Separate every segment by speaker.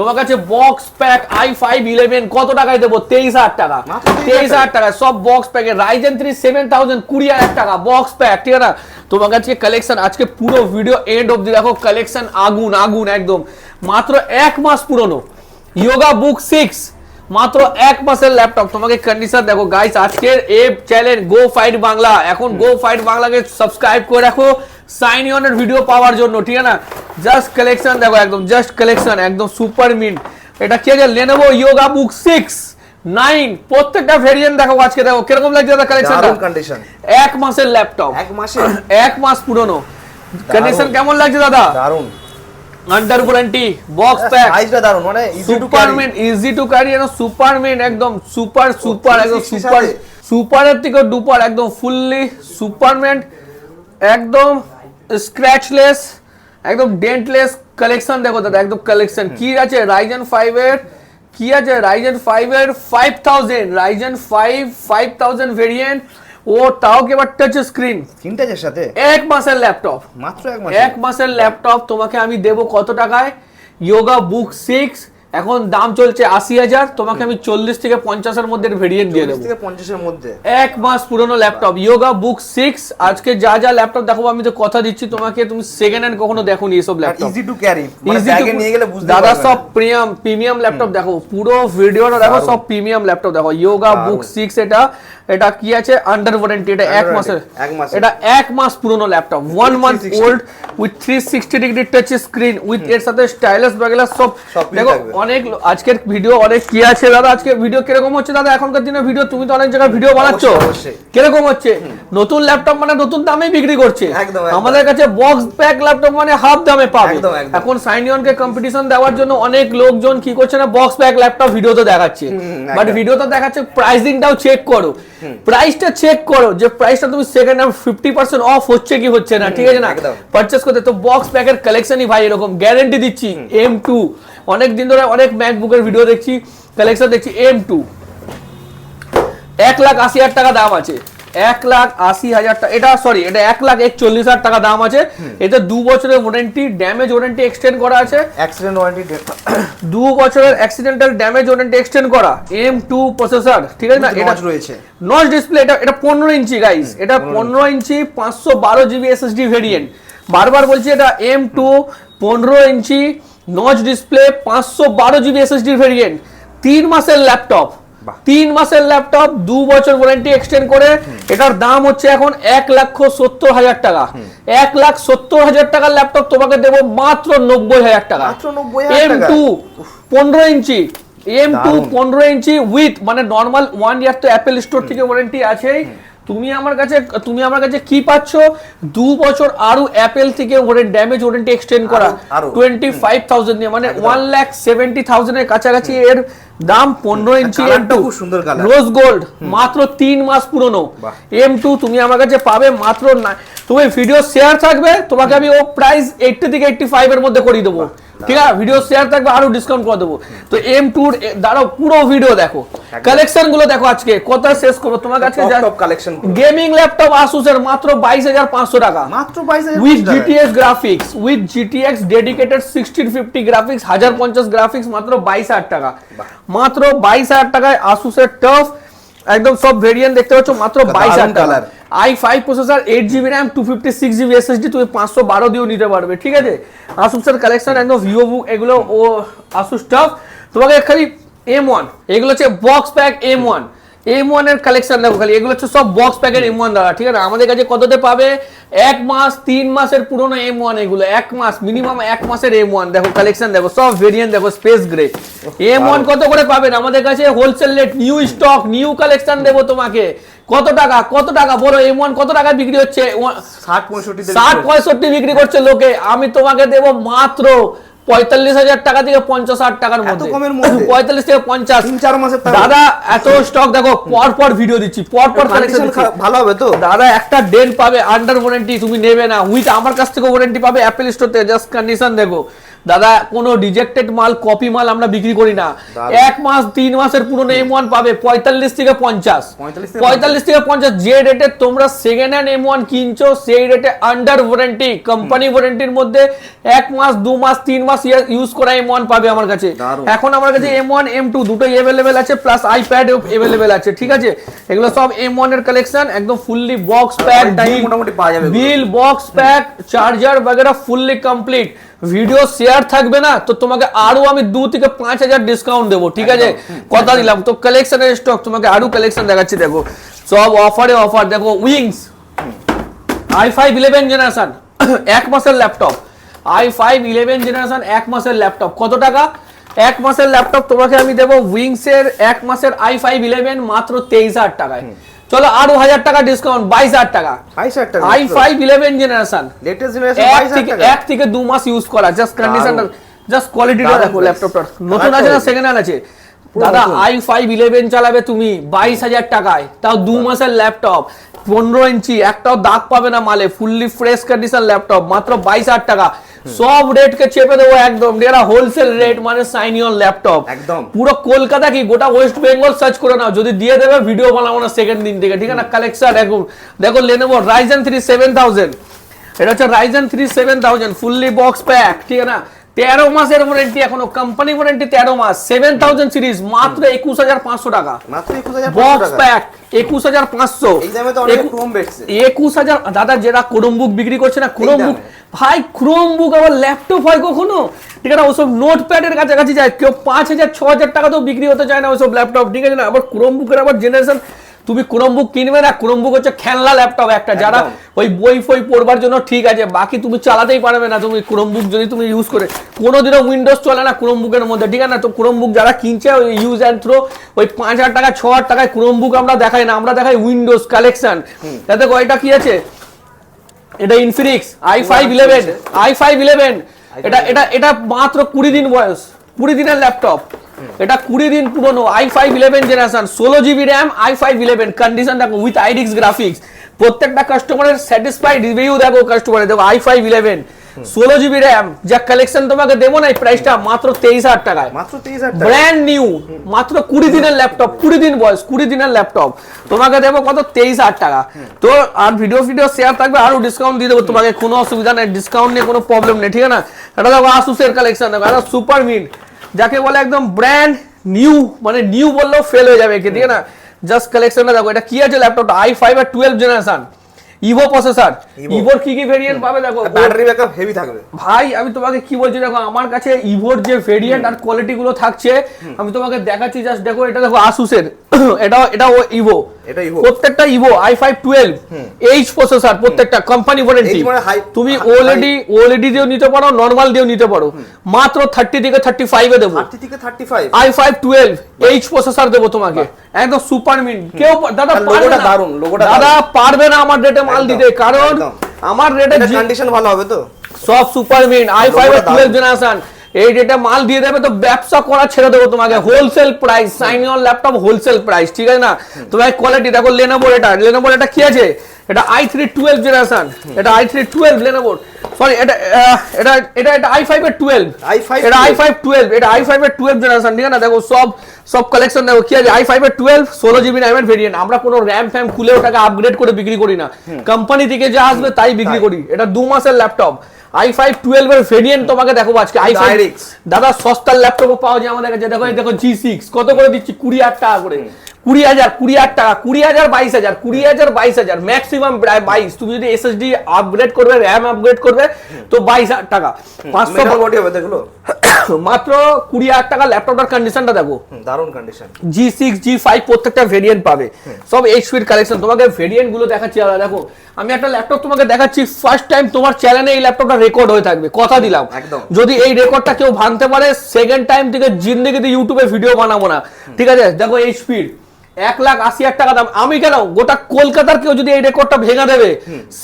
Speaker 1: তোমার কাছে box pack I five eleven কত টাকায় দেবো? তেইশ হাজার টাকা। তেইশ হাজার টাকা। সব বক্স প্যাকে রাইজেন থ্রি সেভেন থাউজেন্ড কুড়ি হাজার টাকা বক্স প্যাক ঠিক আছে তোমার কাছে কালেকশন আজকে পুরো ভিডিও এন্ড অব্দি দেখো কালেকশন আগুন আগুন একদম। মাত্র এক মাস পুরনো। ইয়োগা বুক সিক্স মাত্র এক মাসের ল্যাপটপ তোমাকে কন্ডিশন দেখো গাইস আজকের এ চ্যানেল গো ফাইট বাংলা এখন গো ফাইট বাংলাকে সাবস্ক্রাইব করে রাখো। সাইন অনের ভিডিও পাওয়ার জন্য ঠিক আছে না? জাস্ট কালেকশন দেখো একদম জাস্ট কালেকশন একদম সুপার মিন্ট এটা কি আছে? Lenovo Yoga book six nine প্রত্যেকটা ভেরিয়েন্ট দেখো আজকে দেখো কীরকম লাগছে দাদা কালেকশন
Speaker 2: দারুণ condition।
Speaker 1: এক মাসের ল্যাপটপ
Speaker 2: এক মাসে
Speaker 1: এক মাস পুরনো। কন্ডিশন কেমন লাগছে দাদা?
Speaker 2: দারুণ।
Speaker 1: আন্ডার ওয়ারেন্টি বক্স প্যাক
Speaker 2: সাইজটা দারুণ মানে easy to
Speaker 1: superman easy to carry and superman একদম সুপার সুপার একদম
Speaker 2: 360
Speaker 1: সুপার? সুপারের থেকে ডুপার একদম ফুললি সুপারম্যান একদম স্ক্র্যাচলেস একদম ডেন্টলেস কালেকশন দেখো দাদা একদম কালেকশন কি আছে? রাইজেন ফাইভ এর কি আছে? রাইজেন ফাইভ এর five thousand Ryzen five five thousand variant ও তাও কি এবার টাচ স্ক্রিন
Speaker 2: তিনটাজের সাথে?
Speaker 1: এক মাসের ল্যাপটপ
Speaker 2: মাত্র এক মাস
Speaker 1: এক মাসের ল্যাপটপ তোমাকে আমি দেব কত টাকায়? ইয়োগা বুক সিক্স এখন দাম চলছে আশি হাজার তোমাকে আমি চল্লিশ থেকে পঞ্চাশের মধ্যে ভেরিয়েন্ট দিয়ে দেবো।
Speaker 2: থেকে পঞ্চাশের মধ্যে।
Speaker 1: এক মাস পুরনো ল্যাপটপ ইয়োগা বুক সিক্স আজকে যা যা ল্যাপটপ দেখো আমি তো কথা দিচ্ছি তোমাকে তুমি সেকেন্ড হ্যান্ড কখনো দেখো নি এসব laptop
Speaker 2: easy to carry
Speaker 1: easy
Speaker 2: to নিয়ে গেলে বুঝতে
Speaker 1: দাদা সব প্রিমিয়াম প্রিমিয়াম ল্যাপটপ দেখো পুরো ভিডিওটা দেখো সব প্রিমিয়াম ল্যাপটপ দেখো ইয়োগা বুক সিক্স এটা এটা কি আছে? আন্ডার ওয়ারেন্টি এটা এক মাসের।
Speaker 2: এক মাসের।
Speaker 1: এটা এক মাস পুরনো laptop one month old with three sixty degree touch screen with এর সাথে স্টাইলাস বাগেলা সব দেখো অনেক আজকের ভিডিও অনেক কি আছে দাদা? আজকে ভিডিও কীরকম হচ্ছে দাদা? এখনকার দিনে ভিডিও তুমি তো অনেক জায়গায় ভিডিও বানাচ্ছ। কীরকম হচ্ছে? নতুন ল্যাপটপ মানে নতুন দামেই বিক্রি করছে। আমাদের কাছে বক্স প্যাক ল্যাপটপ মানে হাফ দামে পাবে। এখন সাইনিয়নকে কম্পিটিশন দেওয়ার জন্য অনেক লোকজন কি করছে না বক্স প্যাক ল্যাপটপ ভিডিওতে দেখাচ্ছে। বাট
Speaker 2: একদম।
Speaker 1: ভিডিওতে দেখাচ্ছে প্রাইসিংটাও চেক করো। প্রাইসটা চেক করো যে প্রাইসটা তুমি second hand fifty percent off হচ্ছে কি হচ্ছে না ঠিক আছে না। পারচেস করতে তো বক্স প্যাকের কালেকশনই ভাই এরকম গ্যারেন্টি দিচ্ছি এম টু অনেক দিন ধরে অনেক ম্যাকবুকের ভিডিও দেখছি কালেকশন দেখছি এম টু এক লাখ আশি হাজার টাকা দাম আছে। এক লাখ আশি হাজার টাকা এটা সরি এটা এক লাখ একচল্লিশ হাজার টাকা দাম আছে। এতে দু বছরের ওয়ারেন্টি ড্যামেজ ওয়ারেন্টি এক্সটেন্ড করা আছে।
Speaker 2: অ্যাক্সিডেন্ট ওয়ারেন্টি
Speaker 1: দু বছরের অ্যাক্সিডেন্টাল ড্যামেজ ওয়ারেন্টি এক্সটেন্ড করা। এম টু প্রসেসর ঠিক আছে না? এটা
Speaker 2: রয়েছে।
Speaker 1: নচ ডিসপ্লে এটা এটা পনেরো ইঞ্চি গাইস এটা পনেরো ইঞ্চি পাঁচশো বারো জিবি এসএসডি ভেরিয়েন্ট বারবার বলছি এটা এম টু পনেরো ইঞ্চি নচ ডিসপ্লে পাঁচশো বারো জিবি এসএসডি ভেরিয়েন্ট তিন মাসের ল্যাপটপ। তিন মাসের ল্যাপটপ দু বছর ওয়ারেন্টি এক্সটেন্ড করে এটার দাম হচ্ছে এখন এক লক্ষ সত্তর হাজার টাকা। এক লাখ সত্তর হাজার টাকার ল্যাপটপ তোমাকে দেবো মাত্র নব্বই হাজার টাকা। এম টু পনেরো ইঞ্চি। এম টু পনেরো ইঞ্চি উইথ মানে নর্মাল ওয়ান ইয়ার তো অ্যাপেল স্টোর থেকে ওয়ারেন্টি আছেই। তুমি আমার কাছে তুমি আমার কাছে কি পাচ্ছ? দু বছর আরও অ্যাপেল থেকে ড্যামেজ ওয়ারেন্টি এক্সটেন্ড করা। টোয়েন্টি ফাইভ থাউজেন্ড নিয়ে মানে ওয়ান লাখ সেভেন্টি থাউজেন্ডের কাছাকাছি এর দাম পনেরো ইঞ্চি এম টু
Speaker 2: খুব সুন্দর কালার।
Speaker 1: রোজ গোল্ড মাত্র তিন মাস পুরনো। এম টু তুমি আমার কাছে পাবে মাত্র না তুমি ভিডিও শেয়ার থাকবে তোমাকে আমি ও প্রাইস এইটটি থেকে এইটটি ফাইভ এর মধ্যে করে দেবো। ঠিক আছে? ভিডিও শেয়ার থাকবে আরও ডিসকাউন্ট করে দেবো। তো এম টুর দাঁড়াও পুরো ভিডিও দেখো। কালেকশনগুলো দেখো আজকে কোথায় শেষ করব। তোমার কাছে। গেমিং ল্যাপটপ আসুসের মাত্র বাইশ হাজার পাঁচশো টাকা।
Speaker 2: মাত্র বাইশ
Speaker 1: উইথ
Speaker 2: টাকা।
Speaker 1: GTX graphics with GTX dedicated sixteen fifty graphics হাজার পঞ্চাশ গ্রাফিক্স মাত্র বাইশ হাজার টাকা। মাত্র বাইশ হাজার টাকায় আসুসের টাফ একদম সব ভেরিয়েন্ট দেখতে পাচ্ছ মাত্র বাইশ হাজার I five processor eight GB RAM two fifty six GB SSD তুমি পাঁচশো বারো দিয়েও নিতে পারবে ঠিক আছে? আসুসের কালেকশন একদম ভিভো বুক এগুলো ও আসুস টাফ তোমাকে খালি এম ওয়ান এগুলো হচ্ছে box pack M one M ওয়ানের কালেকশন দেখো খালি এগুলো হচ্ছে সব বক্স প্যাকের এম ওয়ান দ্বারা ঠিক আছে? আমাদের কাছে কততে পাবে? এক মাস তিন মাসের পুরনো এম ওয়ান এগুলো এক মাস মিনিমাম এক মাসের এম ওয়ান দেখো কালেকশন দেখো সব ভেরিয়েন্ট দেখো স্পেস গ্রে এম ওয়ান কত করে পাবেন? আমাদের কাছে wholesale rate new stock new collection দেবো তোমাকে। কত টাকা? কত টাকা? বলো এম ওয়ান কত টাকা বিক্রি হচ্ছে?
Speaker 2: ষাট পঁয়ষট্টি
Speaker 1: ষাট পঁয়ষট্টি বিক্রি করছে লোকে। আমি তোমাকে দেবো মাত্র পঁয়তাল্লিশ হাজার টাকা থেকে পঞ্চাশ হাজার টাকার মধ্যে। পঁয়তাল্লিশ থেকে পঞ্চাশ।
Speaker 2: তিন চার মাসের
Speaker 1: দাদা এত স্টক দেখো পর পর ভিডিও দিচ্ছি পর পর কালেকশন
Speaker 2: ভালো হবে তো?
Speaker 1: দাদা একটা ডেন পাবে আন্ডার ওয়ারেন্টি তুমি নেবে না। উইথ আমার কাছ থেকে ওয়ারেন্টি পাবে অ্যাপেল স্টোর থেকে জাস্ট কন্ডিশন দেখো। দাদা কোনো রিজেক্টেড মাল কপি মাল আমরা বিক্রি করি না। এক মাস তিন মাসের পুরনো এম ওয়ান পাবে পঁয়তাল্লিশ থেকে পঞ্চাশ। পঁয়তাল্লিশ থেকে পঞ্চাশ যে রেটে তোমরা সেকেন্ড হ্যান্ড এম ওয়ান কিনছো সেই রেটে আন্ডার ওয়ারেন্টি কোম্পানি ওয়ারেন্টির মধ্যে এক মাস দু মাস তিন মাস ইউজ করা এম ওয়ান পাবে আমার কাছে। এখন আমার কাছে এম ওয়ান এম টু দুটোই অ্যাভেলেবেল আছে প্লাস আইপ্যাড এভেলেবেল আছে ঠিক আছে? এগুলো সব এম ওয়ানের কালেকশন একদম ফুললি বক্স প্যাক
Speaker 2: মোটামুটি পাওয়া যাবে
Speaker 1: বিল বক্স প্যাক চার্জার বগেরা ফুললি কমপ্লিট ভিডিও শেয়ার থাকবে না তো তোমাকে আরও আমি দু থেকে পাঁচ হাজার ডিসকাউন্ট দেবো ঠিক আছে? কথা দিলাম। তো কালেকশনের স্টক তোমাকে আরও কালেকশন দেখাচ্ছি দেখো। সব অফারে অফার দেখো wings I five eleven generation এক মাসের laptop I five eleven generation এক মাসের ল্যাপটপ কত টাকা? এক মাসের ল্যাপটপ তোমাকে আমি দেবো উইংস এর এক মাসের আই ফাইভ ইলেভেন মাত্র তেইশ হাজার টাকায়। চলো আরও হাজার টাকা ডিসকাউন্ট বাইশ হাজার টাকা। I five eleven generation
Speaker 2: latest generation
Speaker 1: এক থেকে দু মাস ইউজ করা জাস্ট কন্ডিশনটা জাস্ট কোয়ালিটিটা দেখো। ল্যাপটপটার নতুন আছে না সেকেন্ড হ্যান্ড আছে? দাদা আই ফাইভ ইলেভেন চালাবে তুমি বাইশ হাজার টাকায়। তাও দু মাসের ল্যাপটপ পনেরো ইঞ্চি একটাও দাগ পাবে না মালে ফুললি ফ্রেশ কন্ডিশন ল্যাপটপ মাত্র বাইশ হাজার টাকা। সব রেটকে চেপে দেবো একদম। এরা হোলসেল রেট মানে সাইন সাইনিয়ন ল্যাপটপ
Speaker 2: একদম।
Speaker 1: পুরো কলকাতা কি গোটা ওয়েস্ট বেঙ্গল সার্চ করে নাও। যদি দিয়ে দেবে ভিডিও বানাবো না সেকেন্ড দিন থেকে। ঠিক আছে না কালেকশন দেখো দেখো Lenovo Ryzen three seven thousand এটা হচ্ছে Ryzen three seven thousand fully box pack ঠিক আছে না? তেরো মাসের ওয়ারেন্টি এখনও কোম্পানি ওয়ারেন্টি তেরো মাস। সেভেন থাউজেন্ড সিরিজ মাত্র একুশ হাজার পাঁচশো টাকা। বক্স
Speaker 2: টাকা।
Speaker 1: প্যাক একুশ হাজার পাঁচশো।
Speaker 2: এই দামে তো অনেক ক্রোম বেচছে।
Speaker 1: একুশ হাজার দাদা যেটা ক্রোম বুক বিক্রি করছে না ক্রোম বুক ভাই ক্রোম বুক আবার ল্যাপটপ হয় কখনো? ঠিক আছে ওসব নোট প্যাডের কাছাকাছি যায়। কেউ পাঁচ হাজার ছ হাজার টাকা তো বিক্রি হতে চায় না ওসব ল্যাপটপ ঠিক আছে না? আবার ক্রোম বুকের আবার জেনারেশন তুমি ক্রোম বুক কিনবে না? ক্রোম বুক হচ্ছে খেলনা ল্যাপটপ একটা যারা ওই বই ফই পড়বার জন্য ঠিক আছে বাকি তুমি চালাতেই পারবে না তুমি ক্রোম বুক যদি তুমি ইউজ করে। কোনোদিনও উইন্ডোজ চলে না ক্রোম বুকের মধ্যে ঠিক আছে না? তো ক্রোম বুক যারা কিনছে ওই ইউজ অ্যান্ড থ্রো ওই পাঁচ হাজার টাকা ছ হাজার টাকায় ক্রোম বুক আমরা দেখাই না আমরা দেখাই উইন্ডোজ কালেকশন তাতে কয়টা কি আছে? এটা Infinix I five eleven I five eleven এটা এটা এটা মাত্র কুড়ি দিন বয়স কুড়ি দিনের ল্যাপটপ এটা কুড়ি দিন পুরনো আই ফাইভ ইলেভেন জেনারেশন ষোলো GB RAM I five eleven condition দেখো উইথ আইডিক্স গ্রাফিক্স প্রত্যেকটা কাস্টমারের স্যাটিসফাইড রিভিউ দেখো কাস্টমারের দেখো আই ফাইভ ইলেভেন ষোলো জিবি র্যাম যা কালেকশন তোমাকে দেবো না এই প্রাইসটা মাত্র তেইশ হাজার টাকায়।
Speaker 2: মাত্র তেইশ হাজার
Speaker 1: ব্র্যান্ড নিউ মাত্র কুড়ি দিনের ল্যাপটপ কুড়ি দিন বয়স কুড়ি দিনের ল্যাপটপ তোমাকে দেবো কত? তেইশ হাজার টাকা। তো আর ভিডিও ভিডিও শেয়ার থাকবে আরও ডিসকাউন্ট দিয়ে দেবো তোমাকে। কোনো অসুবিধা নেই ডিসকাউন্ট নিয়ে কোনো প্রবলেম নেই ঠিক আছে? না এটা দেখো আসুসের কালেকশন দেখো এটা সুপার মিন্ট যাকে বলে একদম ব্র্যান্ড নিউ মানে নিউ বললেও ফেল হয়ে যাবে ঠিক আছে না জাস্ট কালেকশনটা দেখো, এটা কি আছে ল্যাপটপটা আই ফাইভ আর টুয়েলভ জেনারেশন ইভো প্রসেসর। ইভোর কি কি ভেরিয়েন্ট পাবে দেখো?
Speaker 2: ব্যাটারি ব্যাকআপ হেভি থাকবে।
Speaker 1: ভাই আমি তোমাকে কি বলছি দেখো আমার কাছে ইভোর যে ভেরিয়েন্ট আর কোয়ালিটি গুলো থাকছে আমি তোমাকে দেখাচ্ছি জাস্ট দেখো এটা দেখো আসুসের এটা এটা ইভো
Speaker 2: এটা Evo।
Speaker 1: প্রত্যেকটা Evo I five twelve H processor প্রত্যেকটা কোম্পানি ওয়ারেন্টি
Speaker 2: মানে high-
Speaker 1: তুমি
Speaker 2: high-
Speaker 1: ওএলইডি ওএলইডি দিয়েও নিতে পারো নর্মাল দিয়েও নিতে পারো। মাত্র থার্টি থেকে থার্টি ফাইভে দেবো।
Speaker 2: থার্টি থেকে thirty five
Speaker 1: I five twelve H processor দেবো তোমাকে। একদম সুপার মিন কেউ দাদা
Speaker 2: আর
Speaker 1: পারবে না। দাদা পারবে না আমার ডেটে মাল দিতে কারণ। আমার রেটে
Speaker 2: এটা কন্ডিশন ভালো হবে তো?
Speaker 1: সব super mint I five twelve generation এই ডেটা মাল দিয়ে দেবে তো ব্যবসা করা ছেড়ে দেবো তোমাকে। Wholesale price sign on laptop wholesale price ঠিক আছে না? তোমার কোয়ালিটি দেখো লেনোভো এটা। লেনোভো এটা কি আছে? এটা আই থ্রি টুয়েলভ জেনারেশন এটা আই থ্রি টুয়েলভ লেনোভোর সরি এটা এটা এটা এটা আই ফাইভ এর টুয়েলভ
Speaker 2: i5
Speaker 1: এটা আই
Speaker 2: 12
Speaker 1: ফাইভ টুয়েলভ এটা আই ফাইভ এর টুয়েলভ জেনারেশন ঠিক না দেখো সব সব কালেকশন দেখো কি আছে? আই ফাইভ এর টুয়েলভ ষোলো জিবি র্যামের ভেরিয়েন্ট আমরা কোনো র্যাম ফ্যাম খুলে ওটাকে আপগ্রেড করে বিক্রি করি না। কোম্পানি থেকে যা আসবে তাই বিক্রি করি। এটা দু মাসের ল্যাপটপ আই ফাইভ টুয়েলভ এর ভেরিয়েন্ট তোমাকে দেখো আজকে। I five. দাদা সস্তার ল্যাপটপও পাওয়া যায় আমাদের কাছে। দেখো এই দেখো জি সিক্স কত করে দিচ্ছি? কুড়ি হাজার টাকা করে। কুড়ি হাজার কুড়ি হাজার টাকা কুড়ি হাজার বাইশ হাজার কুড়ি হাজার বাইশ হাজার ম্যাক্সিমাম প্রায় বাইশ। তুমি যদি এসএসডি আপগ্রেড করবে র্যাম আপগ্রেড করবে তো বাইশ হাজার টাকা। পাঁচশো
Speaker 2: বডি হবে দেখল?
Speaker 1: মাত্র কুড়ি হাজার টাকা ল্যাপটপটার কন্ডিশনটা দেখো।
Speaker 2: দারুণ condition
Speaker 1: G six G five প্রত্যেকটা ভেরিয়েন্ট পাবে। সব এইচপির কালেকশন তোমাকে ভেরিয়েন্টগুলো দেখাচ্ছি আলাদা দেখো। আমি একটা ল্যাপটপ তোমাকে দেখাচ্ছি ফার্স্ট টাইম তোমার চ্যানেলে এই ল্যাপটপটা রেকর্ড হয়ে থাকবে। কথা দিলাম।
Speaker 2: একদম।
Speaker 1: যদি এই রেকর্ডটা কেউ ভাঙতে পারে সেকেন্ড টাইম থেকে জিন্দগিতে ইউটিউবে ভিডিও বানাবো না। ঠিক আছে? দেখো এইচপির এক লাখ আশি হাজার টাকা দাম। আমি কেন? গোটা কলকাতার কেউ যদি এই রেকর্ডটা ভেঙে দেবে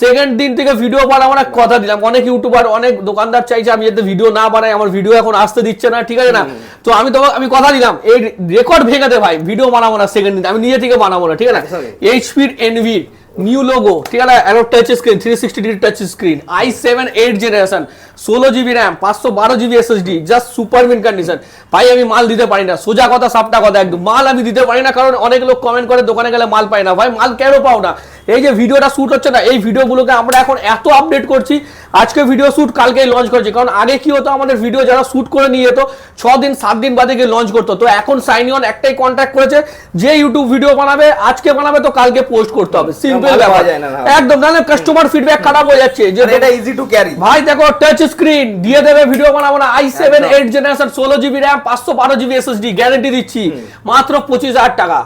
Speaker 1: সেকেন্ড দিন থেকে ভিডিও বানাবো না কথা দিলাম। অনেক ইউটিউবার অনেক দোকানদার চাইছে আমি যাতে ভিডিও না বানাই আমার ভিডিও এখন আসতে দিচ্ছে না ঠিক আছে না? তো আমি তোমাকে আমি কথা দিলাম এই রেকর্ড ভেঙে দে ভাই ভিডিও বানাবো না সেকেন্ড দিন আমি নিজে থেকে বানাবো না ঠিক আছে না। এইচপির এনভি নিউ লোগো ঠিক আছে? Aero touch screen three sixty degree touch screen I seven eight generation ষোলো জিবি র্যাম পাঁচশো বারো GB SSD just super mint condition ভাই, আমি মাল দিতে পারি না। সোজা কথা, সাপটা কথা, একদম মাল আমি দিতে পারি না, কারণ অনেক লোক কমেন্ট করে, দোকানে গেলে মাল পাই না। ভাই, মাল কেন পাও না? এই যে ভিডিওটা শুট হচ্ছে না এই ভিডিওগুলোকে আমরা এখন এত আপডেট করছি আজকে ভিডিও শুট কালকেই লঞ্চ করেছি। কারণ আগে কি হতো আমাদের ভিডিও যারা শুট করে নিয়ে যেত ছ দিন সাত দিন বাদে গিয়ে লঞ্চ করতো। তো এখন সাইন অন একটাই কন্ট্যাক্ট করেছে যে ইউটিউব ভিডিও বানাবে আজকে বানাবে তো কালকে পোস্ট করতে হবে। সিম্পল ব্যাপার।
Speaker 2: না।
Speaker 1: একদম নাহলে কাস্টমার ফিডব্যাক খারাপ হয়ে যাচ্ছে। যে
Speaker 2: এটা ইজি টু ক্যারি
Speaker 1: ভাই দেখো টাচ স্ক্রিন দিয়ে দেবে ভিডিও বানাবো না। I seven. এইট জেনারেশন ষোলো জিবি র্যাম পাঁচশো বারো জিবি এসএসডি গ্যারেন্টি দিচ্ছি। মাত্র পঁচিশ হাজার টাকা।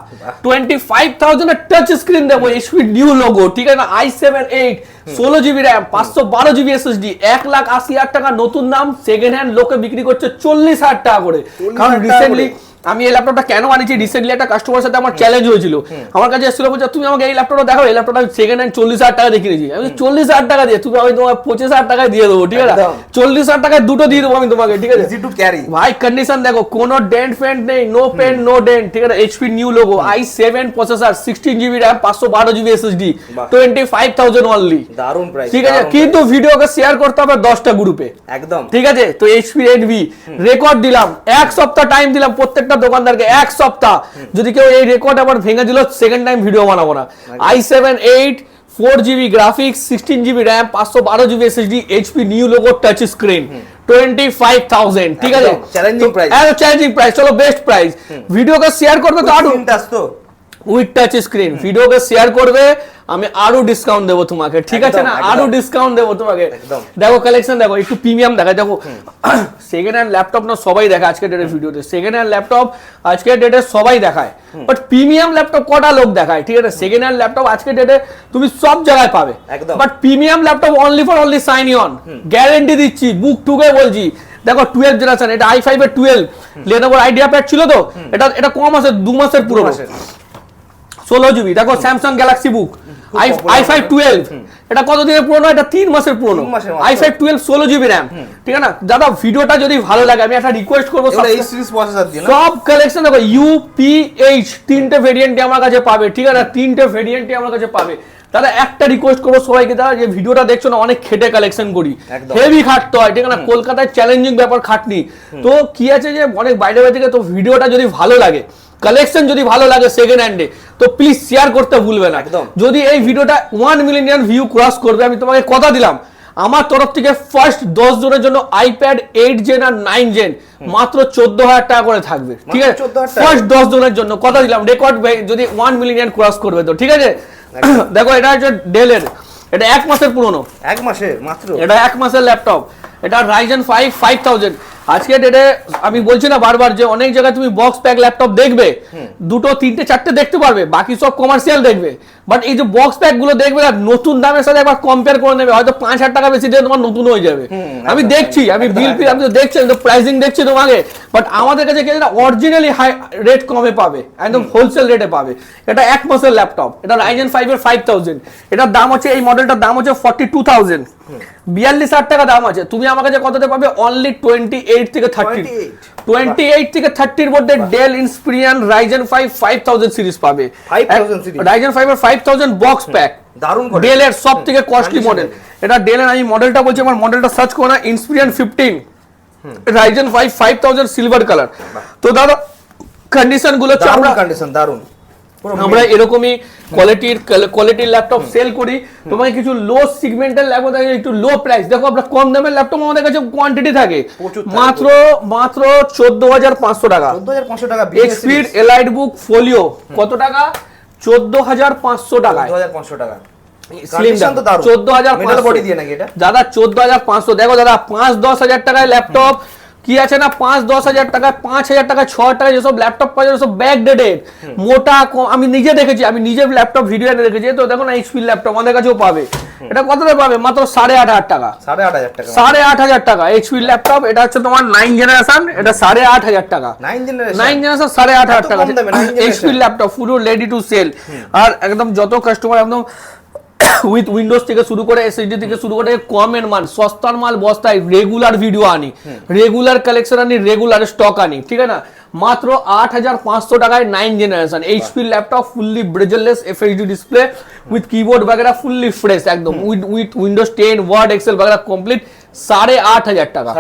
Speaker 1: Twenty five thousand touch screen দেবো এইচপি নিউ লোগো ঠিক আছে না? আই সেভেন এইট ষোলো জিবি র্যাম পাঁচশো বারো জিবি এসএসডি এক লাখ আশি হাজার টাকা নতুন দাম সেকেন্ড হ্যান্ড লোকে বিক্রি করছে চল্লিশ হাজার টাকা করে। কারণ রিসেন্টলি। আমি এই ল্যাপটপটা কেন আনিছি? রিসেন্টলি একটা কাস্টমারের সাথে আমার চ্যালেঞ্জ হয়েছিল। আমার কাছে এসেছিল বলছে তুমি আমাকে এই ল্যাপটপটা দেখো এই ল্যাপটপটা আমি সেকেন্ড হ্যান্ড চল্লিশ হাজার টাকা দিয়ে কিনেছি আমি চল্লিশ হাজার টাকা দিয়ে? তুমি আমি তোমার পঁচিশ হাজার টাকায় দিয়ে দেবো ঠিক আছে? চল্লিশ হাজার টাকায় দুটো দিয়ে দেবো আমি তোমাকে ঠিক আছে? ভাই কন্ডিশন দেখো কোনো ডেন্ট ফেন্ট নেই নো পেন নো ডেন্ট ঠিক আছে? HP new logo I seven processor sixteen GB RAM পাঁচশো বারো GB SSD. Twenty five thousand only
Speaker 2: দারুণ প্রাইস
Speaker 1: ঠিক আছে? কিন্তু ভিডিওকে শেয়ার করতে হবে দশটা গ্রুপে
Speaker 2: একদম।
Speaker 1: ঠিক আছে? তো এইচপি বি রেকর্ড দিলাম এক সপ্তাহ টাইম দিলাম প্রত্যেকটা দোকানদারকে এক সপ্তাহ। যদি কেউ এই রেকর্ড আবার ভেঙে দিল সেকেন্ড টাইম ভিডিও বানাবো না। I seven eight four GB graphics sixteen GB RAM পাঁচশো বারো GB SSD HP new logo touch screen twenty five thousand ঠিক আছে?
Speaker 2: প্রাইস।
Speaker 1: চ্যালেঞ্জিং প্রাইস চলো বেস্ট প্রাইস ভিডিওকে শেয়ার করবে তো
Speaker 2: আরও।
Speaker 1: উইথ টাচ স্ক্রিন ভিডিওকে শেয়ার করবে আমি আরও ডিসকাউন্ট দেবো তোমাকে ঠিক আছে না? আরও ডিসকাউন্ট দেবো তোমাকে। দেখো কালেকশন দেখো একটু প্রিমিয়াম দেখা দেখো সেকেন্ড হ্যান্ড ল্যাপটপ না সবাই দেখে আজকের ডেটের ভিডিওতে সেকেন্ড হ্যান্ড ল্যাপটপ আজকের ডেটে সবাই দেখায়। বাট প্রিমিয়াম ল্যাপটপ কটা লোক দেখায় ঠিক আছে? সেকেন্ড হ্যান্ড ল্যাপটপ আজকের ডেটে তুমি সব জায়গায় পাবে। But premium laptop only for only sign on guarantee দিচ্ছি বুক টুকে বলছি। দেখো টুয়েলভ জেনারেশন এটা আই ফাইভ এর টুয়েলভ লেনোভোর আইডিয়া প্যাড ছিল তো? এটা এটা কম আছে দু মাসের পুরো
Speaker 2: মাসের।
Speaker 1: ষোলো জিবি দেখো Samsung Galaxy book I five twelve এটা কত দিনের পুরনো? এটা তিন মাসের পুরনো। আই ফাইভ টুয়েলভ ষোলো জিবি র্যাম ঠিক আছে না? দাদা ভিডিওটা যদি ভালো লাগে আমি একটা রিকোয়েস্ট করব সব কালেকশন দেখো ইউপিএইচ তিনটে ভেরিয়েন্টে আমার কাছে পাবে ঠিক আছে তিনটে ভেরিয়েন্টে আমার কাছে পাবে। দাদা একটা রিকোয়েস্ট করব সবাইকে দাদা যে ভিডিওটা দেখছ না অনেক খেটে কালেকশন করি। হেভি খাটতে হয় ঠিক আছে না? কলকাতায় চ্যালেঞ্জিং ব্যাপার খাটনি। তো কি আছে যে অনেক বাইরে বাইরে থেকে তো ভিডিওটা যদি ভালো লাগে কালেকশন যদি ভালো লাগে সেকেন্ড হ্যান্ডে তো প্লিজ শেয়ার করতে ভুলবে না।
Speaker 2: একদম।
Speaker 1: যদি এই ভিডিওটা ওয়ান মিলিয়ন ভিউ ক্রস করবে আমি তোমাকে কথা দিলাম আমার তরফ থেকে ফার্স্ট দশ জনের জন্য আইপ্যাড এইট জেন আর নাইন জেন মাত্র চোদ্দ হাজার টাকা করে থাকবে ঠিক আছে? ফার্স্ট দশ জনের জন্য কথা দিলাম রেকর্ড যদি ওয়ান মিলিয়ন ক্রস করবে তো ঠিক আছে? দেখো এটা হচ্ছে ডেলের এটা এক মাসের পুরনো।
Speaker 2: এক মাসের মাত্র।
Speaker 1: এটা এক মাসের ল্যাপটপ এটা রাইজেন ফাইভ ফাইভ থাউজেন্ড আজকে ডেটে আমি বলছি না বারবার যে অনেক জায়গায় তুমি বক্স প্যাক ল্যাপটপ দেখবে। দুটো তিনটে চারটে দেখতে পারবে বাকি সব কমার্শিয়াল দেখবে। বাট এই যে বক্স প্যাকগুলো দেখবে না নতুন দামের সাথে একবার কম্পেয়ার করে নেবে। হয়তো পাঁচ হাজার টাকা বেশি দিয়ে তোমার নতুন হয়ে যাবে। আমি দেখছি আমি বিল
Speaker 2: একদম।
Speaker 1: আমি তো দেখছি আমি তো প্রাইসিং দেখছি তোমাকে। বাট আমাদের কাছে গেলে অরিজিনালি হাই রেট কমে পাবে একদম হোলসেল রেটে পাবে। এটা এক মাসের ল্যাপটপ এটা রাইজেন ফাইভ এর ফাইভ থাউজেন্ড এটার দাম হচ্ছে এই মডেলটার দাম হচ্ছে ফর্টি টু থাউজেন্ড বিয়াল্লিশ হাজার টাকা দাম আছে। তুমি আমার কাছে কততে পাবে? অনলি টোয়েন্টি এইট থেকে থার্টি
Speaker 2: 28
Speaker 1: টোয়েন্টি এইট থেকে থার্টির মধ্যে Dell Inspiron Ryzen five five thousand series পাবে।
Speaker 2: 5000 series।
Speaker 1: রাইজেন ফাইভ এর ফাইভ থাউজেন্ড বক্স প্যাক
Speaker 2: দারুণ করে
Speaker 1: ডেলের সব থেকে কস্টলি মডেল
Speaker 2: এটা
Speaker 1: এটা ডেলের আমি মডেলটা বলছি আমার মডেলটা সার্চ করো না Inspiron fifteen Ryzen five five thousand silver colour তো দাদা কন্ডিশনগুলো হচ্ছে আমরা
Speaker 2: কন্ডিশন দারুণ। পুরো
Speaker 1: আমরা এরকমই কোয়ালিটির কোয়ালিটির ল্যাপটপ সেল করি তোমাকে কিছু লো সিগমেন্টাল ল্যাপটপ থাকে একটু লো প্রাইস দেখো আমরা কম দামের ল্যাপটপ আমাদের কাছে কোয়ান্টিটি থাকে। মাত্র মাত্র চোদ্দ হাজার পাঁচশো টাকা।
Speaker 2: চোদ্দ হাজার পাঁচশো টাকা
Speaker 1: এক্সপিড এলাইট বুক ফোলিও কত টাকা? চোদ্দ হাজার পাঁচশো
Speaker 2: হাজার পাঁচশো টাকা।
Speaker 1: চোদ্দ হাজার? দাদা চোদ্দ হাজার পাঁচশো। দেখো দাদা পাঁচ দশ হাজার টাকায় ল্যাপটপ কি আছে না? পাঁচ দশ হাজার টাকা পাঁচ হাজার টাকা ছ হাজার টাকা যেসব ল্যাপটপ পাওয়া যায় সব ব্যাক ডেটেড মোটা আমি নিজে দেখেছি আমি নিজের ল্যাপটপ ভিডিও এনে দেখেছি তো দেখো না এইচপি ল্যাপটপ আমাদের কাছেও পাবে। এটা কতটা পাবে? মাত্র সাড়ে আট হাজার টাকা।
Speaker 2: সাড়ে আট হাজার টাকা।
Speaker 1: সাড়ে আট হাজার টাকা। এইচপি ল্যাপটপ এটা হচ্ছে তোমার নাইন জেনারেশন এটা সাড়ে আট হাজার টাকা।
Speaker 2: নাইন জেনারেশন
Speaker 1: সাড়ে আট হাজার টাকা।
Speaker 2: কম দামে,
Speaker 1: এইচপি ল্যাপটপ পুরো রেডি টু সেল আর একদম যত কাস্টমার একদম উইথ উইন্ডোজ থেকে শুরু করে এসএসডি থেকে শুরু করে কমের মাল সস্তার মাল বস্তায় রেগুলার ভিডিও আনি রেগুলার কালেকশন আনি রেগুলার স্টক আনি ঠিক আছে না? মাত্র আট হাজার পাঁচশো টাকায় nine generation HP laptop fully bezelless FSD display with keyboard বাগেরা fully fresh একদম with with Windows ten Word Excel বাগেরা complete সাড়ে আট হাজার টাকা।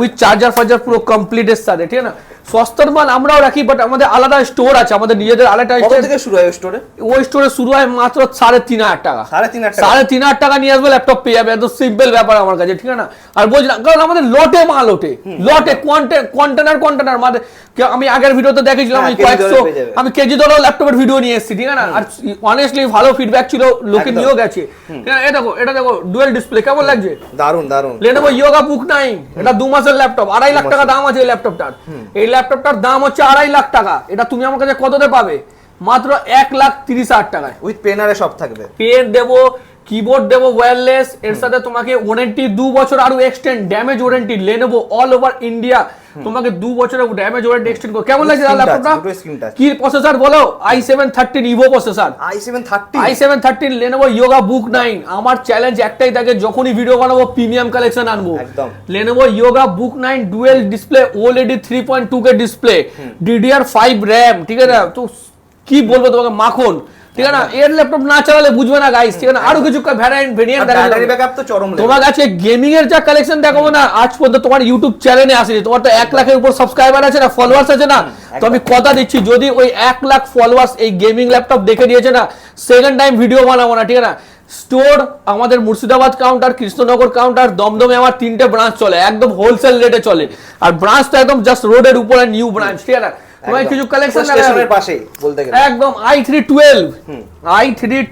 Speaker 1: উইথ চার্জার ফার্জার পুরো কমপ্লিট এর সাথে ঠিক আছে না? সস্তার মাল আমরাও রাখি বাট আমাদের আলাদা স্টোর আছে আমাদের নিজেদের আলাদা store-
Speaker 2: থেকে শুরু হয় স্টোরে
Speaker 1: ওই স্টোরে শুরু হয় মাত্র সাড়ে তিন হাজার টাকা।
Speaker 2: সাড়ে তিন হাজার?
Speaker 1: সাড়ে তিন হাজার টাকা নিয়ে আসবে ল্যাপটপ পেয়ে যাবে একদম সিম্পল ব্যাপার আমার কাছে ঠিক না? আর বলছিলাম কারণ আমাদের লটে মাল ওঠে লটে কন্টেনার কন্টেনার মানে আমি আগের ভিডিওতে দেখেছিলাম
Speaker 2: হ্যাঁ,
Speaker 1: আমি
Speaker 2: দরে
Speaker 1: কয়েকশো। আমি কেজি ধরো ল্যাপটপের ভিডিও নিয়ে এসেছি ঠিক না? আর অনেস্টলি ভালো ফিডব্যাক ছিল লোকে। নিয়েও গেছে। এটা দেখো এটা দেখো ডুয়েল ডিসপ্লে কেমন লাগছে?
Speaker 2: দারুণ দারুণ
Speaker 1: লেনোভো ইয়োগা বুক নাই এটা দু মাসের ল্যাপটপ আড়াই লাখ টাকা দাম আছে এই ল্যাপটপটার এই ল্যাপটপটার দাম হচ্ছে আড়াই লাখ টাকা। এটা তুমি আমার কাছে কততে পাবে? মাত্র এক লাখ তিরিশ হাজার টাকায়।
Speaker 2: উইথ পেনারে সব থাকবে।
Speaker 1: পেন দেবো কিবোর্ড দেবো ওয়্যারলেস এর সাথে তোমাকে ওয়ারেন্টি দু বছর আরও extend damage warranty Lenovo all over India তোমাকে দু বছরের ড্যামেজ ওয়ারেন্টি এক্সটেন্ড করো। কেমন লাগছে ল্যাপটপটা। কি প্রসেসর বলো? I seven thirteen Evo processor
Speaker 2: i seven thirty
Speaker 1: i seven thirteen Lenovo Yoga book nine আমার চ্যালেঞ্জ একটাই থাকে যখনই ভিডিও বানাবো প্রিমিয়াম কালেকশন আনব।
Speaker 2: একদম।
Speaker 1: Lenovo Yoga book nine dual display OLED three point two K display DDR five RAM ঠিক আছে? তো কি বলব তোমাকে মাখন? ঠিক আছে না? এর ল্যাপটপ না চালালে বুঝবে না গাইস ঠিক আছে আরও কিছু ভ্যারিয়েন্ট ভেরিয়েন্ট
Speaker 2: ব্যাটারি ব্যাকআপ তো চরম
Speaker 1: তোমার কাছে গেমিং এর যা কালেকশন দেখাবো না আজ পর্যন্ত তোমার ইউটিউব চ্যানেলে আসেনি। তোমার তো এক লাখের উপর সাবস্ক্রাইবার আছে না ফলোয়ার্স আছে না? তো আমি কথা দিচ্ছি যদি ওই এক লাখ ফলোয়ার্স এই গেমিং ল্যাপটপ দেখে দিয়েছে না সেকেন্ড টাইম ভিডিও বানাবো না ঠিক আছে না? স্টোর আমাদের মুর্শিদাবাদ কাউন্টার কৃষ্ণনগর কাউন্টার দমদমে আমার তিনটে ব্রাঞ্চ চলে একদম হোলসেল রেটে চলে। আর ব্রাঞ্চটা একদম জাস্ট রোডের উপরে নিউ ব্রাঞ্চ ঠিক আছে কিছু কালেকশন
Speaker 2: স্টেশনের বলতে গেলে।
Speaker 1: একদম three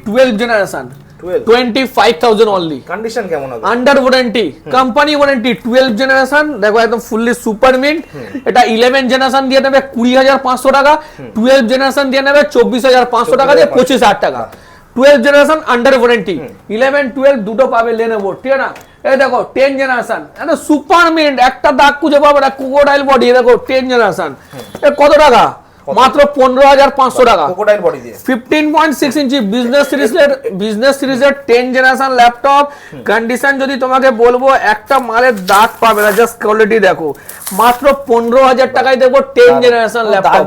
Speaker 1: twelve generation
Speaker 2: 12
Speaker 1: twenty five thousand only
Speaker 2: condition কেমন হবে?
Speaker 1: Under warranty company warranty twelve generation দেখো একদম ফুললি সুপার মিন্ট এটা ইলেভেন জেনারেশন দিয়ে নেবে কুড়ি হাজার পাঁচশো টাকা। টুয়েলভ জেনারেশন দিয়ে নেবে চব্বিশ হাজার পাঁচশো টাকা দিয়ে পঁচিশ। হাজার টাকা। Twelve generation under warranty eleven twelve দুটো পাবে লেনেবো ঠিক আছে না? এই দেখো টেন জেনারেশন এটা সুপার মিন্ট একটা দাগ খুঁজে পাবে কোকোডাইল বডি দেখো টেন জেনারেশন কত টাকা? মাত্র পনেরো হাজার পাঁচশো টাকা।
Speaker 2: ক্রোকোডাইল বডি দিয়ে।
Speaker 1: Fifteen point six inch business সিরিজের বিজনেস সিরিজের টেন জেনারেশন ল্যাপটপ কন্ডিশন যদি তোমাকে বলব একটা মালের দাগ পাবে না জাস্ট কোয়ালিটি দেখো। মাত্র পনেরো হাজার টাকায় দেবো ten generation laptop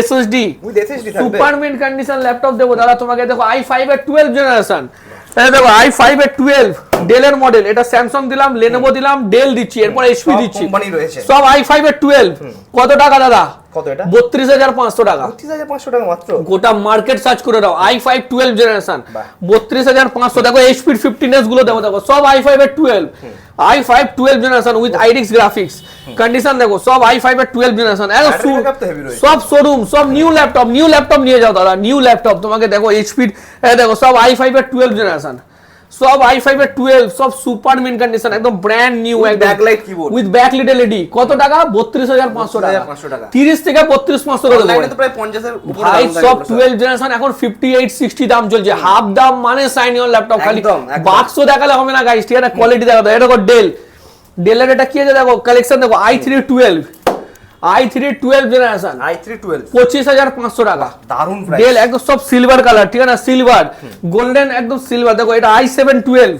Speaker 1: SSD
Speaker 2: with SSD
Speaker 1: super mint condition laptop দেবো দাদা তোমাকে দেখো আই ফাইভ এর টুয়েলভ জেনারেশন দেখো আই ফাইভ এর টুয়েলভ ডেলের মডেল এটা স্যামসাং দিলাম লেনোভো দিলাম ডেল দিচ্ছি এরপর এইচপি দিচ্ছি। সব আই ফাইভ এর টুয়েলভ কত টাকা দাদা?
Speaker 2: কত এটা?
Speaker 1: বত্রিশ হাজার পাঁচশো টাকা।
Speaker 2: পঁচিশ হাজার পাঁচশো টাকা মাত্র?
Speaker 1: গোটা মার্কেট সার্চ করে দাও আই ফাইভ টুয়েলভ জেনারেশন বত্রিশ হাজার পাঁচশো দেখো এইচপিরগুলো দেখো দেখো সব আই ফাইভ এর twelve i five twelve generation with আইডিক্স graphics condition দেখো সব আই ফাইভ এর টুয়েলভ জেনারেশন। সব শোরুম সব নিউ ল্যাপটপ নিউ ল্যাপটপ নিয়ে যাও দাদা নিউ ল্যাপটপ তোমাকে দেখো এইচপির দেখো সব আই ফাইভ এর টুয়েলভ জেনারেশন সব আই ফাইভ এর টুয়েলভ সব সুপার মিন কন্ডিশন একদম brand new
Speaker 2: backlight keyboard।
Speaker 1: With backlit LED কত টাকা? বত্রিশ হাজার পাঁচশো টাকা।
Speaker 2: 32,500
Speaker 1: তিরিশ থেকে বত্রিশ পাঁচশো টাকা
Speaker 2: প্রায় পঞ্চাশের
Speaker 1: ভাই সব টুয়েলভ জেনারেশন এখন ফিফটি এইট সিক্সটি দাম চলছে। হাফ দাম মানে সাইন অন ল্যাপটপ খালি। বাক্স দেখালে হবে না গাইস ঠিক আছে কোয়ালিটি দেখাতে এটা দেখো ডেল ডেলের এটা কি আছে দেখো? কালেকশন দেখো i three twelve i three twelve generation
Speaker 2: i three twelve
Speaker 1: পঁচিশ হাজার পাঁচশো টাকা।
Speaker 2: দারুণ
Speaker 1: ডেল একদম সব সিলভার কালার ঠিক আছে? সিলভার গোল্ডেন একদম সিলভার দেখো এটা i seven twelve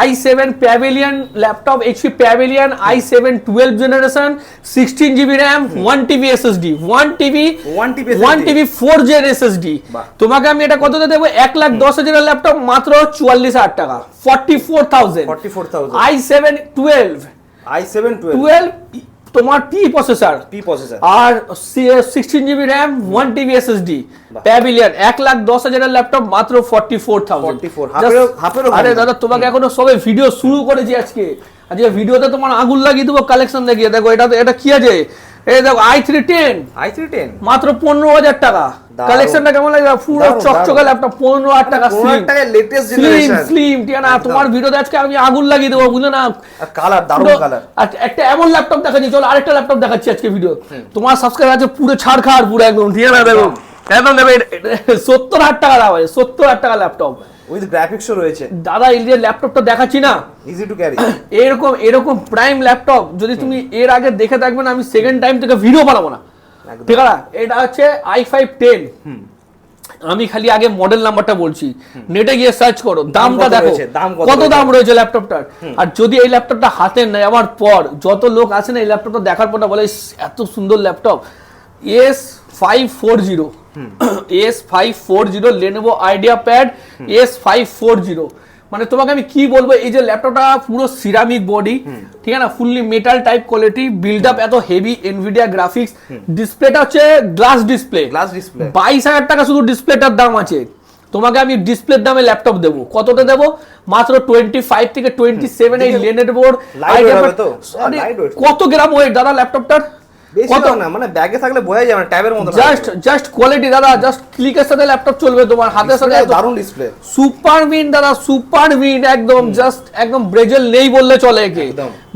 Speaker 1: i seven Pavilion laptop HP Pavilion i seven twelve generation sixteen GB RAM one TB SSD one TB
Speaker 2: 1 TB
Speaker 1: one TB four gen SSD. তোমাকে আমি এটা কততে দেবো? এক লাখ দশ হাজারের ল্যাপটপ মাত্র চুয়াল্লিশ হাজার টাকা। Forty four thousand
Speaker 2: 44,000
Speaker 1: i seven twelve
Speaker 2: i seven twelve
Speaker 1: তোমার পি প্রসেসর
Speaker 2: পি প্রসেসর
Speaker 1: আর sixteen GB RAM one TB SSD. Pavilion এক লাখ দশ হাজারের ল্যাপটপ মাত্র ফর্টি ফোর থাউজেন্ড
Speaker 2: 44 হাফেরও- হাফেরও
Speaker 1: আরে দাদা তোমাকে এখনও সবে ভিডিও শুরু করেছি আজকে। আজকে ভিডিওতে তোমার আগুন লাগিয়ে দেবো কালেকশন দেখিয়ে দেখো এটা এটা কি আছে? এই দেখো i three ten
Speaker 2: i three ten
Speaker 1: মাত্র পনেরো হাজার টাকা। কালেকশনটা কেমন লাগে পুরো চকচকে ল্যাপটপ পনেরো হাজার টাকা
Speaker 2: হাজার টাকায় latest
Speaker 1: স্লিম স্লিম ঠিক না তোমার ভিডিওতে আজকে আমি আগুন লাগিয়ে দেবো বুঝলে না?
Speaker 2: কালার
Speaker 1: পুরো-
Speaker 2: কালার
Speaker 1: একটা এমন ল্যাপটপ দেখাচ্ছি চলো আরেকটা ল্যাপটপ দেখাচ্ছি আজকে ভিডিও তোমার সাবস্ক্রাইব আছে পুরো ছাড় খাওয়ার পুরো একদম ঠিক না দেখো একদম দেবে সত্তর হাজার টাকা দাম আছে সত্তর হাজার টাকা ল্যাপটপ
Speaker 2: উইথ গ্রাফিক্সও রয়েছে।
Speaker 1: দাদা এই যে ল্যাপটপটা দেখাচ্ছি না।
Speaker 2: ইজি টু ক্যারি
Speaker 1: এরকম এরকম প্রাইম ল্যাপটপ যদি তুমি এর আগে দেখে থাকবে না আমি সেকেন্ড টাইম থেকে ভিডিও বানাবো না। ঠিক আছে এটা হচ্ছে আই ফাইভ টেন আমি খালি আগে মডেল নাম্বারটা বলছি। নেটে গিয়ে সার্চ করো দামটা দেখো।
Speaker 2: কত
Speaker 1: কত দাম রয়েছে? ল্যাপটপটার? আর যদি এই ল্যাপটপটা হাতে নেওয়ার পর যত লোক আছে না এই ল্যাপটপটা দেখার পর বলে এত সুন্দর laptop. S five four zero S five four zero Lenovo IdeaPad S five four zero. মানে তোমাকে আমি কি বলব এই যে ল্যাপটপটা পুরো সিরামিক বডি ঠিক আছে না? Fully metal type quality build up এত হেভি এনভিডিয়া গ্রাফিক্স ডিসপ্লেটা হচ্ছে গ্লাস ডিসপ্লে
Speaker 2: গ্লাস ডিসপ্লে
Speaker 1: বাইশ হাজার টাকা শুধু ডিসপ্লেটার দাম আছে। তোমাকে আমি ডিসপ্লের দামে ল্যাপটপ দেবো। কতটা দেবো? মাত্র টোয়েন্টি ফাইভ থেকে টোয়েন্টি সেভেন এই লেনের বোর্ড। কত গ্রাম ওয়েট দাদা ল্যাপটপটার?
Speaker 2: বেশি
Speaker 1: কত?
Speaker 2: না মানে ব্যাগে থাকলে বোঝা যাবে না ট্যাবের মতো
Speaker 1: জাস্ট জাস্ট কোয়ালিটি দাদা জাস্ট ক্লিকের সাথে ল্যাপটপ চলবে তোমার হাতের সাথে একদম
Speaker 2: দারুণ ডিসপ্লে
Speaker 1: সুপার দাদা সুপার উইন একদম জাস্ট একদম ব্রেজেল নেই বললে চলে একে।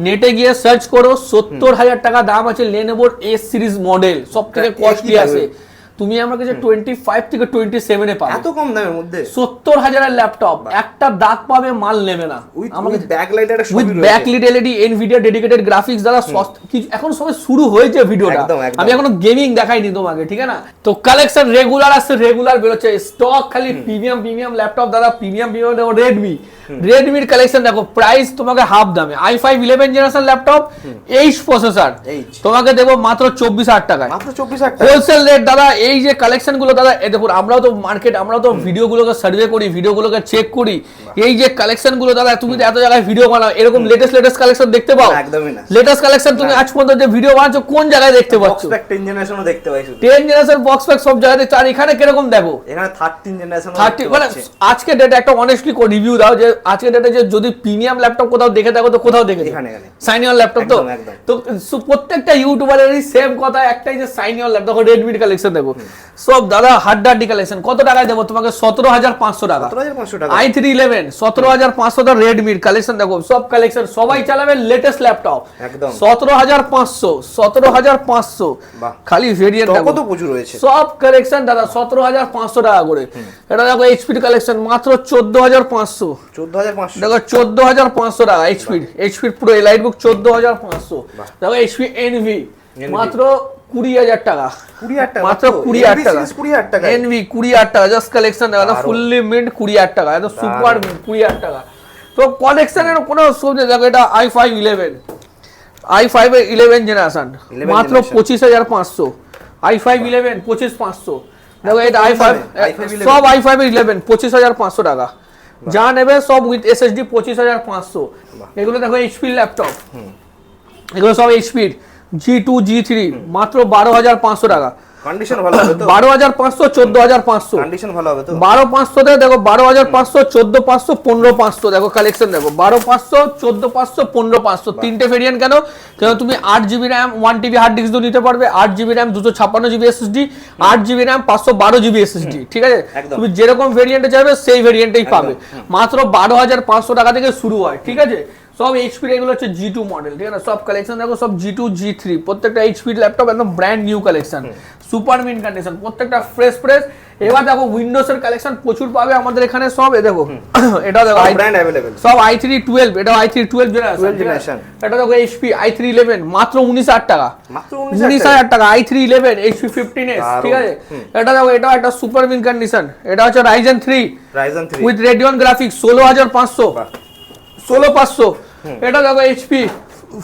Speaker 1: নেটে গিয়ে সার্চ করো সত্তর হাজার টাকা দাম আছে লেনোভোর এস সিরিজ মডেল সব থেকে কস্টলি আছে। তুমি আমার কাছে টোয়েন্টি ফাইভ থেকে টোয়েন্টি সেভেনে পাবে।
Speaker 2: এত কম দামের মধ্যে?
Speaker 1: সত্তর হাজারের ল্যাপটপ একটা দাগ পাবে মাল নেবে না। আমাকে
Speaker 2: ব্যাকলাইট একটা
Speaker 1: উইথ
Speaker 2: ছবি
Speaker 1: back LED Nvidia dedicated graphics দ্বারা কিছু এখন সবে শুরু হয়েছে ভিডিওটা। আমি এখনও গেমিং দেখাইনি তোমাকে ঠিক আছে না? তো কালেকশন রেগুলার আসছে রেগুলার বেরোচ্ছে। স্টক খালি প্রিমিয়াম প্রিমিয়াম ল্যাপটপ দাদা প্রিমিয়াম প্রিমিয়াম রেডমি রেডমির কালেকশন দেখো প্রাইস তোমাকে হাফ দামে। I five eleven generation laptop H processor তোমাকে দেবো মাত্র চব্বিশ হাজার টাকায়।
Speaker 2: মাত্র চব্বিশ হাজার
Speaker 1: হোলসেল রেট দাদা এই যে কালেকশনগুলো দাদা এ দেখুন আমরাও তো মার্কেট আমরাও তো ভিডিও গুলোকে সার্ভে করি ভিডিও গুলোকে চেক করি এই যে কালেকশনগুলো দাদা তুমি এত জায়গায় ভিডিও বানাও এরকম লেটেস্ট লেটেস্ট কালেকশন দেখতে পাও?
Speaker 2: একদমই না।
Speaker 1: লেটেস্ট কালেকশন তুমি আজ পর্যন্ত যে ভিডিও বানাচ্ছো কোন জায়গায় দেখতে পাচ্ছ?
Speaker 2: বক্স প্যাক টেন জেনারেশনও দেখতে পাই শুধু।
Speaker 1: টেন জেনারেশন বক্স প্যাক সব জায়গায় দেখছ আর এখানে কীরকম দেখো
Speaker 2: এখানে থার্টিন জেনারেশন
Speaker 1: থার্টি মানে আজকে ডেটে একটা অনেস্টলি রিভিউ দাও যে আজকে ডেটে যে যদি প্রিমিয়াম ল্যাপটপ কোথাও দেখে থাকো তো কোথাও দেখে
Speaker 2: এখানে।
Speaker 1: সাইনিয়র ল্যাপটপ তো। তো প্রত্যেকটা ইউটিউবারেরই সেম কথা একটাই যে সাইনিয়র ল্যাপটপ রেডমির কালেকশন দেখো। সব দাদা হাড্ডাড্ডি কালেকশন কত টাকায় দেবো? তোমাকে সতেরো হাজার পাঁচশো টাকা।
Speaker 2: টাকা।
Speaker 1: আই থ্রি ইলেভেন সতেরো হাজার পাঁচশো রেডমির কালেকশন দেখো। সব কালেকশন সবাই চালাবে লেটেস্ট ল্যাপটপ
Speaker 2: একদম।
Speaker 1: সতেরো হাজার পাঁচশো সতেরো হাজার পাঁচশো।
Speaker 2: বাহ।
Speaker 1: খালি ভেরিয়েন্ট দেখো।
Speaker 2: তো প্রচুর রয়েছে।
Speaker 1: সব কালেকশন দাদা সতেরো হাজার পাঁচশো টাকা করে। এটা দেখো এইচপির কালেকশন মাত্র চোদ্দ হাজার পাঁচশো। দেখো চোদ্দ হাজার পাঁচশো টাকা এইচপির এইচপির পুরো এলাইট বুক চোদ্দ হাজার পাঁচশো। দেখো এইচপি এনভি মাত্র কুড়ি হাজার টাকা।
Speaker 2: কুড়ি হাজার টাকা।
Speaker 1: মাত্র কুড়ি হাজার টাকা।
Speaker 2: কুড়ি হাজার টাকা।
Speaker 1: এনভি কুড়ি হাজার টাকা জাস্ট কালেকশন দেখা ফুললি মিন্ট কুড়ি হাজার টাকা এত সুপার মিন্ট কুড়ি হাজার টাকা। তো কালেকশনের কোনো সবজি দেখো এটা i five eleven i five eleven generation মাত্র পঁচিশ হাজার পাঁচশো। আই ফাইভ ইলেভেন পঁচিশ পাঁচশো। দেখো এটা আই ফাইভ
Speaker 2: দামে, i5 11
Speaker 1: সব আই ফাইভ ইলেভেন পঁচিশ হাজার পাঁচশো টাকা। যা নেবে সব উইথ এসএসডি পঁচিশ হাজার পাঁচশো। এগুলো দেখো এইচপির ল্যাপটপ এগুলো সব এইচপির জি টু জি থ্রি মাত্র বারো হাজার পাঁচশো টাকা।
Speaker 2: কন্ডিশন ভালো হবে তো? কন্ডিশন ভালো তো?
Speaker 1: দেখো কালেকশন তিনটে ভেরিয়েন্ট কেন? কেন তুমি আট জিবি টিবি হার্ড ডিস্ক নিতে পারবে। জিবি জিবি এসএসডি আট জিবি র্যাম পাঁচশো বারো জিবি এসএসডি ঠিক আছে? তুমি যেরকম ভেরিয়েন্টে চাইবে সেই ভেরিয়েন্টেই পাবে। মাত্র বারো হাজার পাঁচশো টাকা থেকে শুরু হয়। ঠিক আছে? সব এইচপির এগুলো হচ্ছে জি টু মডেল ঠিক আছে? সব কালেকশন দেখো সব জি টু জি থ্রি প্রত্যেকটা এইচপির ল্যাপটপ একদম brand new collection super mint condition প্রত্যেকটা ফ্রেশ ফ্রেশ এবার দেখো উইন্ডোজ এর কালেকশন প্রচুর পাবে আমাদের এখানে সব এ দেখো। এটা দেখো
Speaker 2: ব্র্যান্ড অ্যাভেলেবেল
Speaker 1: সব আই থ্রি টুয়েলভ এটা আই থ্রি টুয়েলভ
Speaker 2: 12
Speaker 1: জেনারেশন এটা দেখো এইচপি আই থ্রি ইলেভেন মাত্র উনিশ হাজার টাকা।
Speaker 2: মাত্র 19,000
Speaker 1: উনিশ হাজার টাকা i three eleven HP fifteen S ঠিক আছে? এটা দেখো এটা একটা সুপার মিন কন্ডিশন এটা হচ্ছে Ryzen three
Speaker 2: Ryzen three
Speaker 1: with Radeon graphics ষোলো হাজার পাঁচশো।
Speaker 2: বাহ।
Speaker 1: ষোলো পাঁচশো। এটা দেখো HP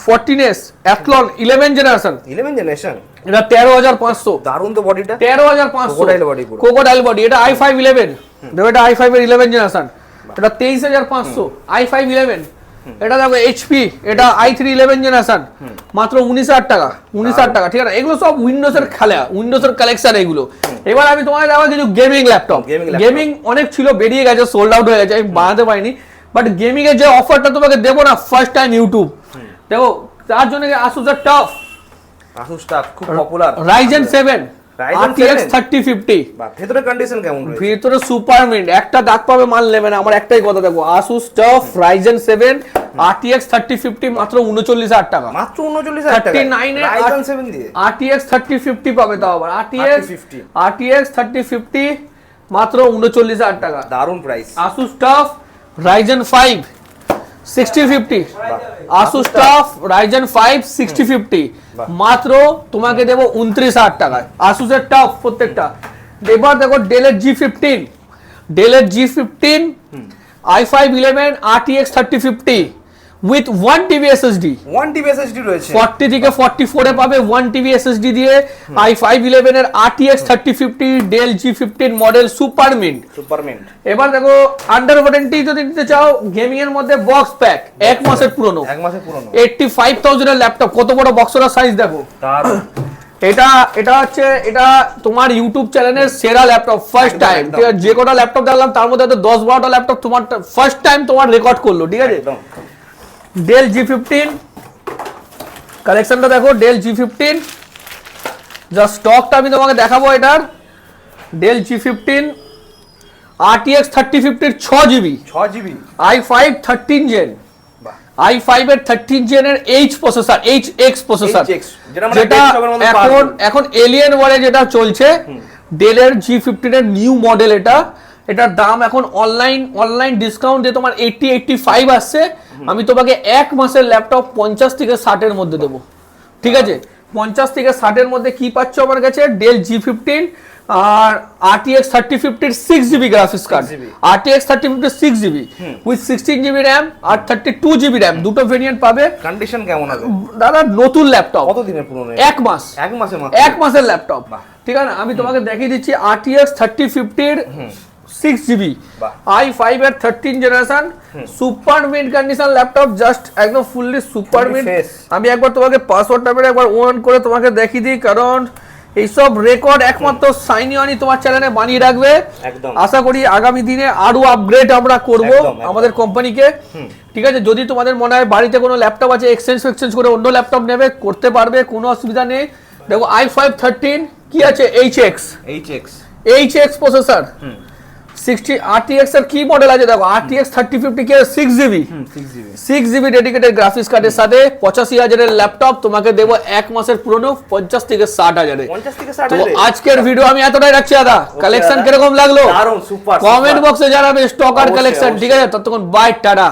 Speaker 1: fourteen S Athlon eleven generation
Speaker 2: eleven generation
Speaker 1: এটা তেরো হাজার পাঁচশো।
Speaker 2: দারুণ তো বডিটা
Speaker 1: তেরো হাজার পাঁচশো।
Speaker 2: body
Speaker 1: কোকোডাইল বডি এটা আই ফাইভ ইলেভেন দেখো এটা আই ফাইভ এর ইলেভেন জেনারেশন এটা তেইশ হাজার পাঁচশো। আই ফাইভ ইলেভেন এটা দেখো এইচপি এটা আই থ্রি ইলেভেন জেনারেশন মাত্র উনিশ হাজার টাকা উনিশ হাজার টাকা ঠিক আছে? এগুলো সব উইন্ডোজ এর খেলা উইন্ডোজ এর কালেকশন এগুলো এবার আমি তোমাকে দেখাবো কিছু গেমিং ল্যাপটপ গেমিং অনেক ছিল বেরিয়ে গেছে সোল্ড আউট হয়ে গেছে আমি বানাতে পারিনি। বাট গেমিং এর যে অফারটা তোমাকে দেবো না ফার্স্ট টাইম ইউটিউব দেখো তার জন্য আসুসের টফ
Speaker 2: আসুস স্টাফ খুব popular
Speaker 1: Ryzen seven
Speaker 2: Ryzen 7?
Speaker 1: Thirty fifty
Speaker 2: বা কন্ডিশন কেমন রয়েছে?
Speaker 1: ভিতরে সুপার মিন্ট একটা দাগ পাবে মাল নেবে না। আমার একটাই কথা দেখো Asus TUF Ryzen seven RTX thirty fifty মাত্র উনচল্লিশ হাজার টাকা।
Speaker 2: মাত্র উনচল্লিশ
Speaker 1: থার্টি নাইনে আরটিএক্স থার্টি ফিফটি পাবে তাও আবার। আরটিএক্স
Speaker 2: 3050
Speaker 1: আরটিএক্স থার্টি ফিফটি মাত্র উনচল্লিশ হাজার টাকা।
Speaker 2: দারুণ price
Speaker 1: Asus TUF Ryzen five sixty fifty Asus TUF Ryzen five sixty fifty মাত্র তোমাকে দেবো উনত্রিশ হাজার টাকায়। আসুসের টাফ প্রত্যেকটা। এবার দেখো ডেলের জি ফিফটিন ডেলের G fifteen i five eleven R T X thirty fifty with one TB SSD
Speaker 2: one TB SSD রয়েছে।
Speaker 1: ফর্টি থেকে ফর্টি ফোরে পাবে ওয়ান টিভি এসএসডি দিয়ে আই ফাইভ ইলেভেন এর fifty Dell G fifteen model super mint
Speaker 2: super mint
Speaker 1: এবার দেখো under warranty যদি নিতে চাও গেমিং এর মধ্যে বক্স প্যাক এক মাসের পুরনো।
Speaker 2: এক মাসের পুরনো।
Speaker 1: এইটটি ফাইভ থাউজেন্ডের ল্যাপটপ কত বড় বক্সের সাইজ দেখো।
Speaker 2: তার
Speaker 1: এটা এটা হচ্ছে এটা তোমার ইউটিউব চ্যানেলের সেরা ল্যাপটপ ফার্স্ট টাইম যে কটা ল্যাপটপ দেখলাম তার মধ্যে দশ বারোটা ল্যাপটপ তোমার ফার্স্ট টাইম তোমার রেকর্ড করল ঠিক আছে? ডেল জি ফিফটিন কালেকশনটা দেখো ডেল জি ফিফটিন যা স্টকটা আমি তোমাকে দেখাবো এটার। Dell G fifteen RTX thirty ফিফটির ছ জিবি
Speaker 2: ছ GB
Speaker 1: i five thirteen gen i five এর thirteen জেনের H processor H X processor
Speaker 2: HX, যেটা মধ্যে
Speaker 1: এখন। এখন এলিয়েন ওয়ারে যেটা চলছে ডেলের জি ফিফটিন এর নিউ মডেল এটা। এটার দাম এখন অনলাইন অনলাইন ডিসকাউন্ট দিয়ে তোমার এইটটি এইটটি ফাইভ আসছে। আমি তোমাকে এক মাসের ল্যাপটপ পঞ্চাশ থেকে ষাটের মধ্যে দেবো। ঠিক আছে? পঞ্চাশ থেকে ষাটের মধ্যে কি পাচ্ছ আমার কাছে? ডেল জি ফিফটিন আর ফিফটির six GB graphics card
Speaker 2: 6GB
Speaker 1: ফিফটির six GB with sixteen GB RAM R thirty two GB RAM দুটো ভেরিয়েন্ট পাবে।
Speaker 2: কন্ডিশন কেমন আছে?
Speaker 1: দাদা নতুন ল্যাপটপ
Speaker 2: কত দিনের পুরনো
Speaker 1: এক মাস।
Speaker 2: এক মাসের মাত্র।
Speaker 1: এক মাসের ল্যাপটপ ঠিক আছে? আমি তোমাকে দেখিয়ে দিচ্ছি আরটিএক্স থার্টি ফিফটির সিক্স জিবি। আই ফাইভ এর thirteen generation super mint condition laptop just একদম ফুললি সুপার মিড আমি একবার তোমাকে পাসওয়ার্ডটা মেরে একবার অন করে তোমাকে দেখিয়ে দিই কারণ এইসব রেকর্ড একমাত্র সাইনি অনি তোমার চ্যানেলে বানিয়ে রাখবে।
Speaker 2: একদম।
Speaker 1: আশা করি আগামী দিনে আরও আপগ্রেড আমরা করব। আমাদের কোম্পানিকে ঠিক আছে যদি তোমাদের মনে হয় বাড়িতে কোনো ল্যাপটপ আছে এক্সচেঞ্জ এক্সচেঞ্জ করে অন্য ল্যাপটপ নেবে করতে পারবে কোনো অসুবিধা নেই। দেখো আই ফাইভ থার্টিন কি আছে? H X
Speaker 2: H X
Speaker 1: H X processor sixty RTX এর কি মডেল আছে দেখো আরটিএক্স থার্টি ফিফটি কে six GB
Speaker 2: six GB
Speaker 1: dedicated graphics কার্ডের সাথে পঁচাশি হাজারের ল্যাপটপ তোমাকে দেবো এক মাসের পুরনো পঞ্চাশ থেকে ষাট হাজারে। তো আজকের ভিডিও আমি এতটাই রাখছি দাদা। কালেকশন কীরকম লাগল? কমেন্ট বক্সে জানাবে স্টক আর কালেকশন ঠিক আছে? ততক্ষণ বাই টাটা।